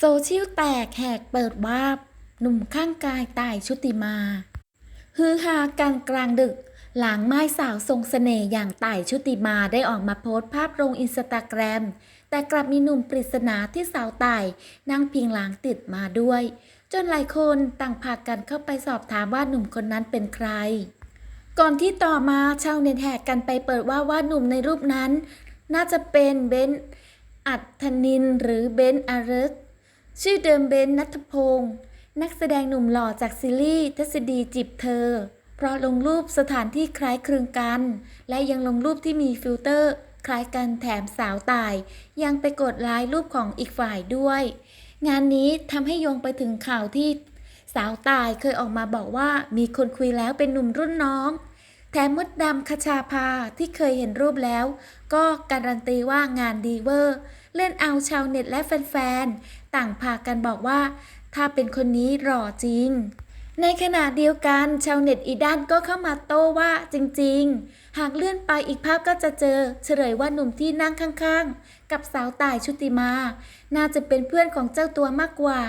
โซเชียลแตกแหกเปิดวาบหนุ่มข้างกายตายชุติมาฮือฮากันกลางดึก หลังไม้สาวทรงเสน่ห์อย่างต่ายชุติมาได้ออกมาโพสต์ภาพลงอินสตาแกรม แต่กลับมีหนุ่มปริศนาที่สาวต่าย นั่งพิงหลังติดมาด้วย จนหลายคนต่างพากันเข้าไปสอบถามว่าหนุ่มคนนั้นเป็นใคร ก่อนที่ต่อมาชาวเน็ตแหกกันไปเปิดว่าว่าหนุ่มในรูปนั้น น่าจะเป็นเบนอัธนินหรือเบนอารึก ชื่อเดิมเบนซ์นัทพงศ์นักแสดงหนุ่มหล่อจากซีรีส์ทฤษฎีจีบเธอ เพราะลงรูปสถานที่คล้ายคลึงกัน และยังลงรูปที่มีฟิลเตอร์คล้ายกันแถมสาวตาย ยังไปกดไลค์รูปของอีกฝ่ายด้วย งานนี้ทำให้โยงไปถึงข่าวที่ สาวตายเคยออกมาบอกว่ามีคนคุยแล้วเป็นหนุ่มรุ่นน้อง ถมมดดำคชาภาที่เคยเห็นรูปแล้ว ก็การันตีว่างานดีเวอร์ เล่นเอาชาวเน็ตและแฟนๆ ต่างพากันบอกว่า ถ้าเป็นคนนี้หล่อจริง ในขณะเดียวกันชาวเน็ตอีด้านก็เข้ามาโต้ว่าจริง ๆ หากเลื่อนไปอีกภาพก็จะเจอ เฉลยว่าหนุ่มที่นั่งข้างๆ กับสาวต่ายชุติมา น่าจะเป็นเพื่อนของเจ้าตัวมากกว่า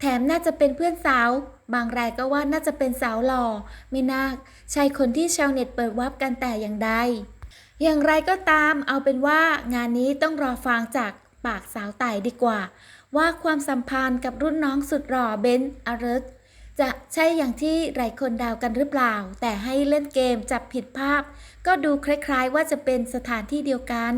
แถมน่าจะเป็นเพื่อนสาว บางรายก็ว่าน่าจะเป็นสาวหล่อ ไม่น่าใช่คนที่ชาวเน็ตเปิดวับกันแต่อย่างใด อย่างไรก็ตาม เอาเป็นว่างานนี้ต้องรอฟังจากปากสาวไต่ดีกว่า ว่าความสัมพันธ์กับรุ่นน้องสุดหล่อเบนซ์อารึกจะใช่อย่างที่หลายคนเดาวกันหรือเปล่า แต่ให้เล่นเกมจับผิดภาพ ก็ดูคล้ายๆว่าจะเป็นสถานที่เดียวกัน